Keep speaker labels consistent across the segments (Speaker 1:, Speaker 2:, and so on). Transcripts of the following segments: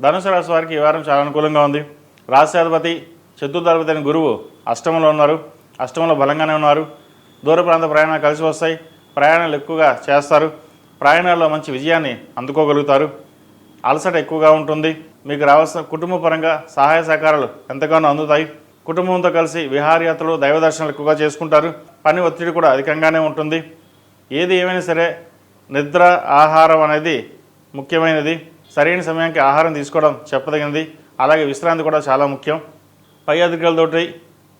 Speaker 1: ధనుసు రాశి వారికి ఈ వారం చాలా అనుకూలంగా ఉంది. రాష్ట్రాధిపతి చతుర్థాధిపతి అయిన గురువు అష్టమంలో ఉన్నారు. అష్టమంలో బలంగానే ఉన్నారు. దూర ప్రాంత ప్రయాణాలు కలిసి వస్తాయి. ప్రయాణాలు ఎక్కువగా చేస్తారు. ప్రయాణాల్లో మంచి విజయాన్ని అందుకోగలుగుతారు. అలసట ఎక్కువగా ఉంటుంది. మీకు రావాల్సిన కుటుంబ పరంగా సహాయ సహకారాలు ఎంతగానో అందుతాయి. కుటుంబంతో కలిసి విహారయాత్రలు దైవ దర్శనాలు ఎక్కువగా చేసుకుంటారు. పని ఒత్తిడి కూడా అధికంగానే ఉంటుంది. ఏది ఏమైనా సరే నిద్ర ఆహారం అనేది ముఖ్యమైనది. సరైన సమయానికి ఆహారం తీసుకోవడం చెప్పదగినది. అలాగే విశ్రాంతి కూడా చాలా ముఖ్యం. పై అధికారులతోటి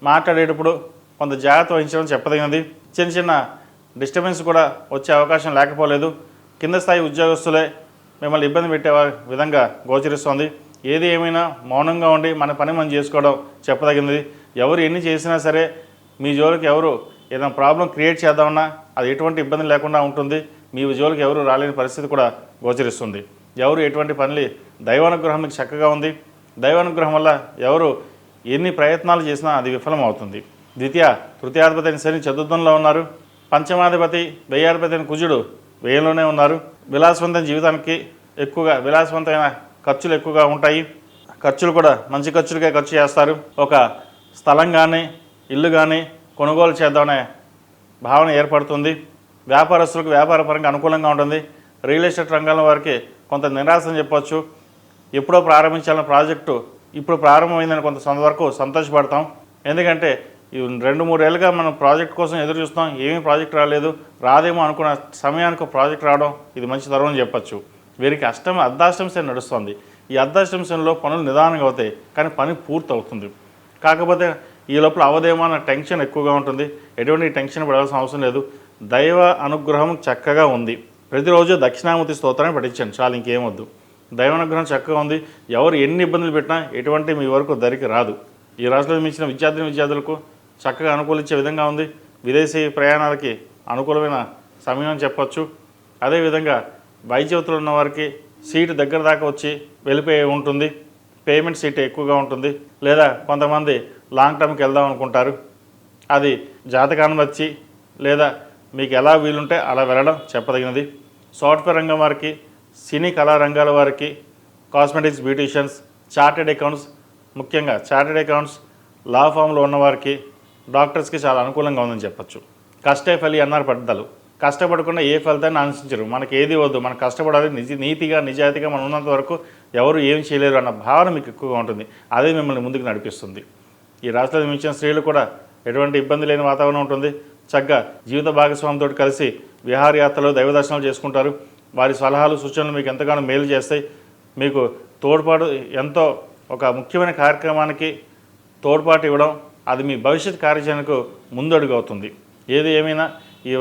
Speaker 1: మాట్లాడేటప్పుడు కొంత జాగ్రత్త వహించడం చెప్పదగినది. చిన్న చిన్న డిస్టర్బెన్స్ కూడా వచ్చే అవకాశం లేకపోలేదు. కింద స్థాయి ఉద్యోగస్తులే మిమ్మల్ని ఇబ్బంది పెట్టే విధంగా గోచరిస్తోంది. ఏది ఏమైనా మౌనంగా ఉండి మన పని మనం చేసుకోవడం చెప్పదగినది. ఎవరు ఎన్ని చేసినా సరే మీ జోలికి ఎవరు ఏదైనా ప్రాబ్లం క్రియేట్ చేద్దామన్నా అది ఎటువంటి ఇబ్బంది లేకుండా ఉంటుంది. మీ జోలికి ఎవరు రాలేని పరిస్థితి కూడా గోచరిస్తుంది. ఎవరు ఎటువంటి పనులు దైవానుగ్రహం మీకు చక్కగా ఉంది. దైవానుగ్రహం వల్ల ఎవరు ఎన్ని ప్రయత్నాలు చేసినా అది విఫలం అవుతుంది ద్వితీయ తృతీయాధిపతి అయిన శని చతుర్థంలో ఉన్నారు. పంచమాధిపతి వ్యయాధిపతి అయిన కుజుడు వ్యయంలోనే ఉన్నారు. విలాసవంతమైన జీవితానికి ఎక్కువగా విలాసవంతమైన ఖర్చులు ఎక్కువగా ఉంటాయి. ఖర్చులు కూడా మంచి ఖర్చులకే ఖర్చు చేస్తారు. ఒక స్థలం కానీ ఇల్లు కానీ కొనుగోలు చేద్దామనే భావన ఏర్పడుతుంది. వ్యాపారస్తులకు వ్యాపార పరంగా అనుకూలంగా ఉంటుంది. రియల్ ఎస్టేట్ రంగంలో వారికి కొంత నిరాశని చెప్పొచ్చు. ఎప్పుడో ప్రారంభించాలన్న ప్రాజెక్టు ఇప్పుడు ప్రారంభమైందని కొంత వరకు సంతోషపడతాం. ఎందుకంటే ఈ రెండు మూడేళ్ళుగా మనం ప్రాజెక్ట్ కోసం ఎదురు చూస్తాం ఏమీ ప్రాజెక్ట్ రాలేదు. రాదేమో అనుకున్న సమయానికి ప్రాజెక్ట్ రావడం ఇది మంచి తరం అని చెప్పొచ్చు. వీరికి అష్టమ అర్ధాష్టంశం నడుస్తుంది. ఈ అర్ధాష్టంశంలో పనులు నిదానంగా అవుతాయి. కానీ పని పూర్తి అవుతుంది కాకపోతే ఈ లోపల అవదేమో అన్న టెన్షన్ ఎక్కువగా ఉంటుంది. ఎటువంటి టెన్షన్ పడాల్సిన అవసరం లేదు. దైవ అనుగ్రహం చక్కగా ఉంది. ప్రతిరోజు దక్షిణామూర్తి స్తోత్రాన్ని పఠించండి. చాలు ఇంకేమొద్దు దైవానుగ్రహం చక్కగా ఉంది. ఎవరు ఎన్ని ఇబ్బందులు పెట్టినా ఎటువంటి మీ వరకు దరికి రాదు. ఈ రాష్ట్రంలో మించిన విద్యార్థిని విద్యార్థులకు చక్కగా అనుకూలించే విధంగా ఉంది. విదేశీ ప్రయాణాలకి అనుకూలమైన సమయం అని అదేవిధంగా వైద్యవతులు ఉన్న వారికి సీటు దగ్గర దాకా వచ్చి వెళ్ళిపోయి ఉంటుంది. పేమెంట్ సీట్ ఎక్కువగా ఉంటుంది. లేదా కొంతమంది లాంగ్ టర్మ్కి వెళ్దాం అనుకుంటారు. అది జాతకాన్ని వచ్చి లేదా మీకు ఎలా వీలుంటే అలా వెళ్ళడం చెప్పదగినది. సాఫ్ట్వేర్ రంగం వారికి సినీ కళా రంగాల వారికి కాస్మెటిక్స్ బ్యూటీషియన్స్ చార్టెడ్ అకౌంట్స్ ముఖ్యంగా చార్టెడ్ అకౌంట్స్ లా ఫామ్లో ఉన్నవారికి డాక్టర్స్కి చాలా అనుకూలంగా ఉందని చెప్పొచ్చు. కష్టే ఫలి అన్నారు పెద్దలు కష్టపడకుండా ఏ ఫలితాన్ని ఆశించరు. మనకి ఏది వద్దు. మనం కష్టపడాలి. నిజ నీతిగా నిజాయితీగా మనం ఉన్నంత వరకు ఎవరు ఏం చేయలేరు అన్న భావన మీకు ఎక్కువగా ఉంటుంది. అదే మిమ్మల్ని ముందుకు నడిపిస్తుంది. ఈ రాష్ట్రాలు మించిన స్త్రీలు కూడా ఎటువంటి ఇబ్బంది లేని వాతావరణం ఉంటుంది. చక్కగా జీవిత భాగస్వామితో కలిసి విహారయాత్రలు దైవ దర్శనాలు చేసుకుంటారు. వారి సలహాలు సూచనలు మీకు ఎంతగానో మేలు చేస్తాయి. మీకు తోడ్పాటు ఎంతో ఒక ముఖ్యమైన కార్యక్రమానికి తోడ్పాటు ఇవ్వడం అది మీ భవిష్యత్ కార్యాచరణకు ముందడుగు అవుతుంది. ఏది ఏమైనా ఈ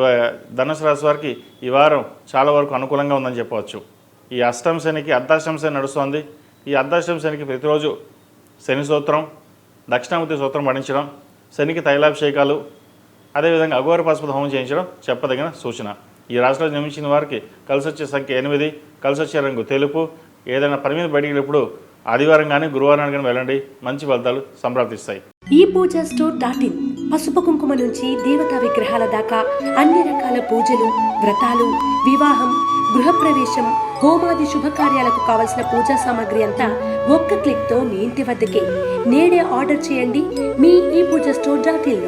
Speaker 1: ధనుసు రాశి వారికి ఈ వారం చాలా వరకు అనుకూలంగా ఉందని చెప్పవచ్చు. ఈ అష్టం శనికి అర్ధాష్టం శని నడుస్తోంది. ఈ అర్ధాష్టం శనికి ప్రతిరోజు శని సూత్రం దక్షిణామూర్తి సూత్రం పఠించడం శనికి తైలాభిషేకాలు అదేవిధంగా అఘోర పసుపు హోమం చేయించడం చెప్పదగిన సూచన. ఈ రాశిలో జన్మించిన వారికి కలిసి వచ్చే సంఖ్య ఎనిమిది కలిసి వచ్చే రంగు తెలుపు. ఏదైనా పని మీద బయటికి వెళ్ళినప్పుడు ఆదివారం కానీ గురువారం కానీ వెళ్ళండి. మంచి ఫలితాలు సంప్రాప్తిస్తాయి.
Speaker 2: ఈ పూజా స్టోర్ డాట్ ఇన్ పసుపు కుంకుమ నుంచి దేవతా విగ్రహాల దాకా అన్ని రకాల పూజలు వ్రతాలు వివాహం గృహప్రవేశం హోమాది శుభకార్యాలకు కావలసిన పూజా సామాగ్రి అంతా ఒక్క క్లిక్తో మీ ఇంటి వద్దకే. నేడే ఆర్డర్ చేయండి మీ ఈ Pooja store dot in